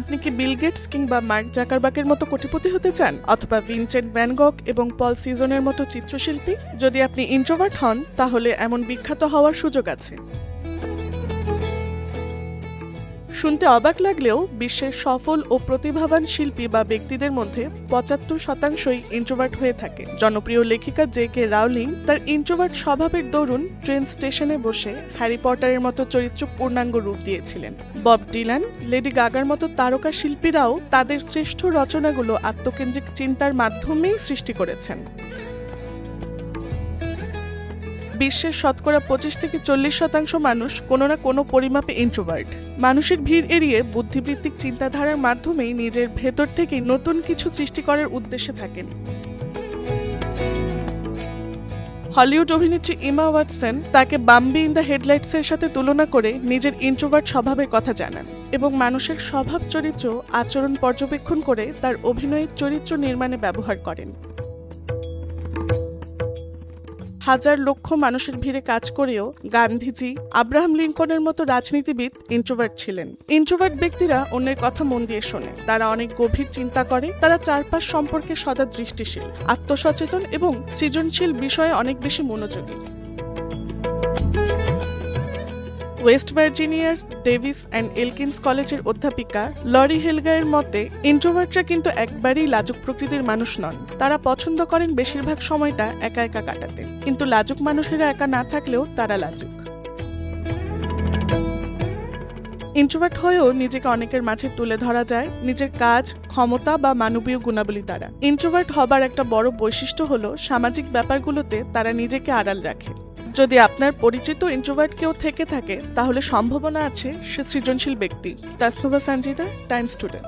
আপনি কি Bill Gates কিংবা মার্ক জাকারবাকের মতো কোটিপতি হতে চান? অথবা ভিনচেন্ট ব্যানগক এবং পল সিজনের মতো চিত্রশিল্পী? যদি আপনি ইন্ট্রোভার্ট হন, তাহলে এমন বিখ্যাত হওয়ার সুযোগ আছে। শুনতে অবাক লাগলেও বিশ্বের সফল ও প্রতিভাবান শিল্পী বা ব্যক্তিদের মধ্যে পঁচাত্তর শতাংশই ইন্ট্রোভার্ট হয়ে থাকে। জনপ্রিয় লেখিকা জে কে রাউলিং তার ইন্ট্রোভার্ট স্বভাবের দরুন ট্রেন স্টেশনে বসে হ্যারি পটারের মতো চরিত্র পূর্ণাঙ্গ রূপ দিয়েছিলেন। বব ডিলান, লেডি গাগার মতো তারকা শিল্পীরাও তাদের শ্রেষ্ঠ রচনাগুলো আত্মকেন্দ্রিক চিন্তার মাধ্যমেই সৃষ্টি করেছেন। বিশ্বের শতকরা পঁচিশ থেকে চল্লিশ শতাংশ মানুষ কোনো না কোনো পরিমাপে ইন্ট্রোভার্ট মানুষের ভিড় এড়িয়ে বুদ্ধিবৃত্তিক চিন্তাধারার মাধ্যমেই নিজের ভেতর থেকে নতুন কিছু সৃষ্টি করার উদ্দেশ্যে থাকেন। হলিউড অভিনেত্রী ইমা ওয়াটসন তাকে বাম্বি ইন দ্য হেডলাইটসের সাথে তুলনা করে নিজের ইন্ট্রোভার্ট স্বভাবের কথা জানান এবং মানুষের স্বভাব চরিত্র আচরণ পর্যবেক্ষণ করে তার অভিনয়ের চরিত্র নির্মাণে ব্যবহার করেন। হাজার লক্ষ মানুষের ভিড়ে কাজ করেও গান্ধীজি আব্রাহাম লিঙ্কনের মতো রাজনীতিবিদ ইন্ট্রোভার্ট ছিলেন। ইন্ট্রোভার্ট ব্যক্তিরা অন্যের কথা মন দিয়ে শোনে। তারা অনেক গভীর চিন্তা করে, তারা চারপাশ সম্পর্কে সদা দৃষ্টিশীল, আত্মসচেতন এবং সৃজনশীল বিষয়ে অনেক বেশি মনোযোগী। ওয়েস্ট ভার্জিনিয়ার ডেভিস অ্যান্ড এলকিন্স কলেজের অধ্যাপিকা লরি হেলগায়ের মতে ইন্ট্রোভার্টরা কিন্তু একবারেই লাজুক প্রকৃতির মানুষ নন। তারা পছন্দ করেন বেশিরভাগ সময়টা একা একা কাটাতে। কিন্তু লাজুক মানুষেরা একা না থাকলেও তারা লাজুক। ইন্ট্রোভার্ট হয়েও নিজেকে অনেকের মাঝে তুলে ধরা যায়। নিজের কাজ, ক্ষমতা বা মানবীয় গুণাবলী দ্বারা। ইন্ট্রোভার্ট হবার একটা বড় বৈশিষ্ট্য হলো সামাজিক ব্যাপারগুলোতে তারা নিজেকে আড়াল রাখে। যদি আপনার পরিচিত ইন্ট্রোভার্ট কেউ থেকে থাকে, তাহলে সম্ভাবনা আছে সে সৃজনশীল ব্যক্তি। Tasnuva Sanjita Times today